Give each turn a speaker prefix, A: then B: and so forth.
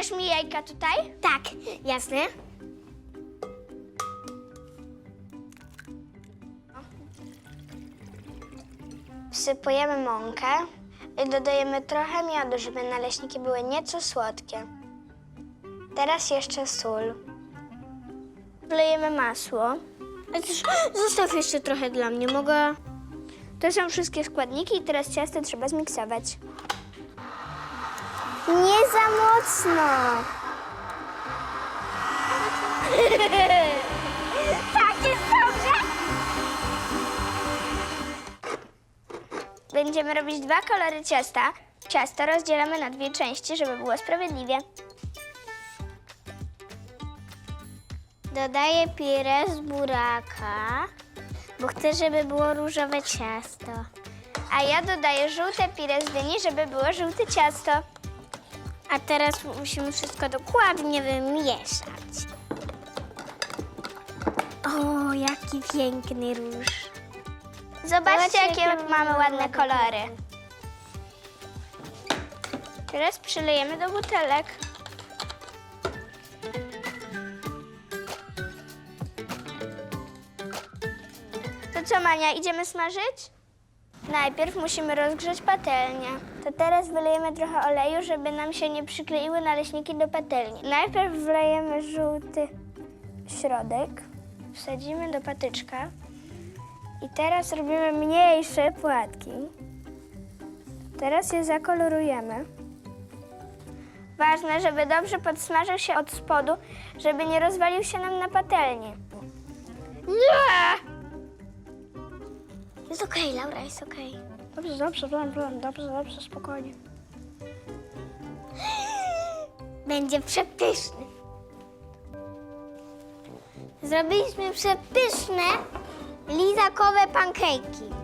A: Wybijesz mi jajka tutaj?
B: Tak, jasne.
A: Wsypujemy mąkę i dodajemy trochę miodu, żeby naleśniki były nieco słodkie. Teraz jeszcze sól. Wlejemy masło.
B: Zostaw jeszcze trochę dla mnie, mogę...
A: To są wszystkie składniki i teraz ciasto trzeba zmiksować.
B: Nie za mocno.
A: Tak, jest dobrze! Będziemy robić dwa kolory ciasta. Ciasto rozdzielamy na dwie części, żeby było sprawiedliwie.
B: Dodaję pirę z buraka, bo chcę, żeby było różowe ciasto.
A: A ja dodaję żółte pire z dyni, żeby było żółte ciasto.
B: A teraz musimy wszystko dokładnie wymieszać. O, jaki piękny róż.
A: Zobaczcie, jakie mamy
B: ładne
A: kolory. Teraz przylejemy do butelek. To co, Mania, idziemy smażyć? Najpierw musimy rozgrzać patelnię. To teraz wylejemy trochę oleju, żeby nam się nie przykleiły naleśniki do patelni. Najpierw wlejemy żółty środek, wsadzimy do patyczka i teraz robimy mniejsze płatki. Teraz je zakolorujemy. Ważne, żeby dobrze podsmażył się od spodu, żeby nie rozwalił się nam na patelni. Nie!
B: Jest okej, Laura, jest okej.
A: Dobrze, dobrze, dobrze, dobrze, dobrze, spokojnie.
B: Będzie przepyszny. Zrobiliśmy przepyszne lizakowe pankejki.